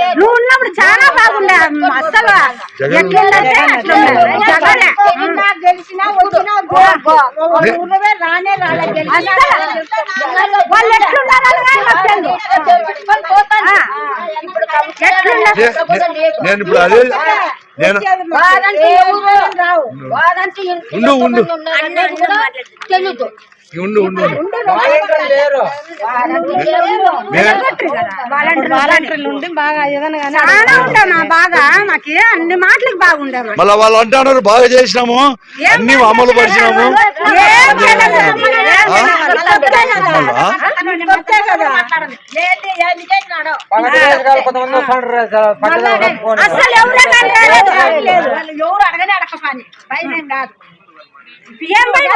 నువ్వు ఉన్నప్పుడు చాలా బాగుండే. అసలు ఎట్లుందంటే అట్లుండే. గెలిచినా వచ్చినా నేను ఇప్పుడు అదే నేను ఉండు. ఉండు తెలీదు. ఉండు ఉండు ఉండు. లేరు. మే- వాలంటీర్లు ఉండి బాగా చాలా ఉండే మా బాగా. మాకు అన్ని మాటలకు బాగుండే మాకు. మళ్ళా వాళ్ళు అంటున్నారు బాగా చేసినాము. అన్ని అమలు పరిచినాము. అసలు ఎవరే కానీ రాలేదు. వాళ్ళు ఎవరు అడగనే అడగపాని భయం కాదు. ఏం భయం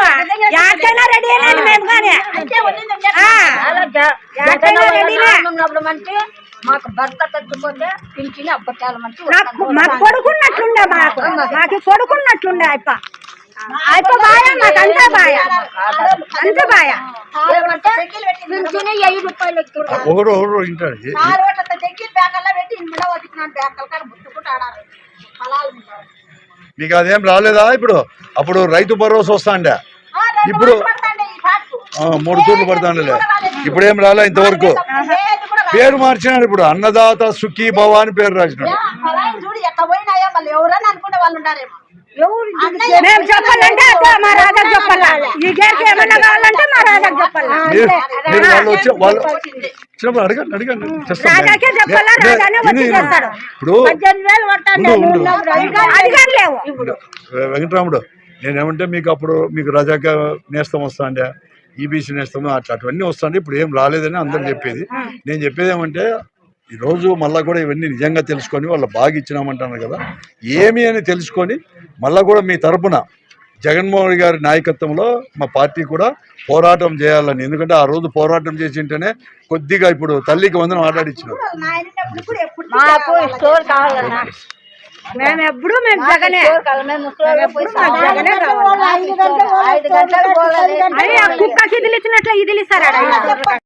యాడికైనా రెడీ అయినాను మేము కానీ. ఆ. ఎక్కడైనా రెడీనే. ఉన్నప్పుడు మంచి మాకు భర్త పింఛని మంచి మాకు కొడుకున్నట్లుండే మాకు. మాకు కొడుకున్నట్లుండే బాయ మాకు అంతా బాయ. అంత బాయ. పింఛని వెయ్యి రూపాయలు ఒకరు ఒకరు బ్యాకల్లో పెట్టి వదిలినాను బ్యాకల్ కానీ ముట్టుకుంటూ ఆడారు పొలాలు ఉంటారు. మీకు అదేం రాలేదా ఇప్పుడు? అప్పుడు రైతు భరోసా వస్తాండే. ఇప్పుడు ఆ, మూడు తూర్లు పడతాండలే. ఇప్పుడు ఏం రాలే ఇంతవరకు? పేరు మార్చినాడు ఇప్పుడు. అన్నదాత సుఖీ భవ అని పేరు రాసినాడు. మేము చెప్పాలంటే అదే మా రాజా చెప్పాలా? ఈ గేర్కి ఏమన్నా కావాలంటే మా చెప్పాలా? వచ్చినప్పుడు అడగండి అడగండి. రాజాకే చెప్పాలా? రాజానే వచ్చి చేస్తాడు. ఇప్పుడు వెంకటరాముడు నేనేమంటే మీకు అప్పుడు మీకు రజాక నేస్తం వస్తాండే ఈబీసీ నేస్తాము అట్లా అటువన్నీ వస్తాండే ఇప్పుడు ఏం రాలేదని అందరు చెప్పేది. నేను చెప్పేది ఏమంటే ఈరోజు మళ్ళా కూడా ఇవన్నీ నిజంగా తెలుసుకొని వాళ్ళు బాగా ఇచ్చినామంటున్నారు కదా ఏమి అని తెలుసుకొని మళ్ళా కూడా మీ తరపున జగన్మోహన్ గారి నాయకత్వంలో మా పార్టీ కూడా పోరాటం చేయాలని. ఎందుకంటే ఆ రోజు పోరాటం చేసింటేనే కొద్దిగా ఇప్పుడు తల్లికి వందనం ఆటాడిచ్చినారు. మాకు స్టోర్ కావాలన్నా మేము ఎప్పుడు మేము జగనే. ఇదిలిచ్చినట్లు ఇదిలిస్తారు.